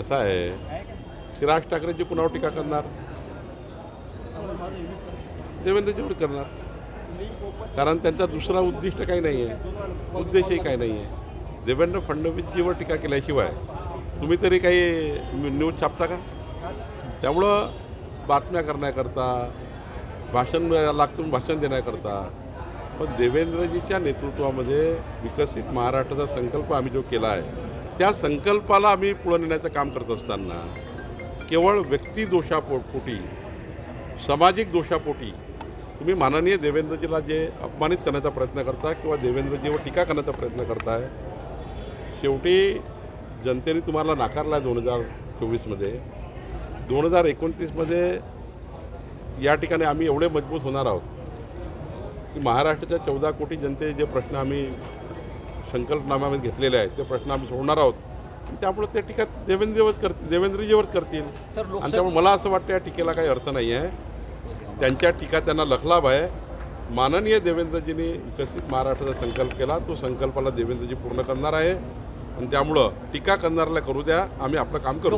असं आहे. की राज ठाकरेंची कुणावर टीका करणार? देवेंद्रजीवर करणार. कारण त्यांचा दुसरा उद्दिष्ट काही नाही आहे उद्देशही काही नाही आहे देवेंद्र फडणवीसजीवर टीका केल्याशिवाय तुम्ही तरी काही न्यूज छापता का? त्यामुळं बातम्या करण्याकरता भाषण लागतून भाषण देण्याकरता पण देवेंद्रजीच्या नेतृत्वामध्ये विकसित महाराष्ट्राचा संकल्प आम्ही जो केला आहे त्या संकल्पाला आम्ही पुढं नेण्याचं काम करत असताना केवळ व्यक्ती दोषापोटी सामाजिक दोषापोटी तुम्ही माननीय देवेंद्रजीला जे अपमानित करण्याचा प्रयत्न करता किंवा देवेंद्रजीवर टीका करण्याचा प्रयत्न करताय शेवटी जनतेने तुम्हाला नाकारला आहे दोन हजार चोवीसमध्ये दोन हजार एकोणतीसमध्ये या ठिकाणी आम्ही एवढे मजबूत होणार आहोत की महाराष्ट्राच्या चौदा कोटी जनते जे प्रश्न आम्ही संकल्पनाम्यामध्ये घेतलेले आहेत ते प्रश्न आम्ही सोडणार आहोत. त्यामुळे ते टीका देवेंद्रजीवर करतील देवेंद्रजीवर करतील. आणि त्यामुळे मला असं वाटतं या टीकेला काही अर्थ नाही आहे. त्यांच्या टीका त्यांना लखलाभ आहे. माननीय देवेंद्रजींनी विकसित महाराष्ट्राचा संकल्प केला. तो संकल्पाला देवेंद्रजी पूर्ण करणार आहे. आणि त्यामुळं टीका करणाऱ्याला करू द्या. आम्ही आपलं काम करू.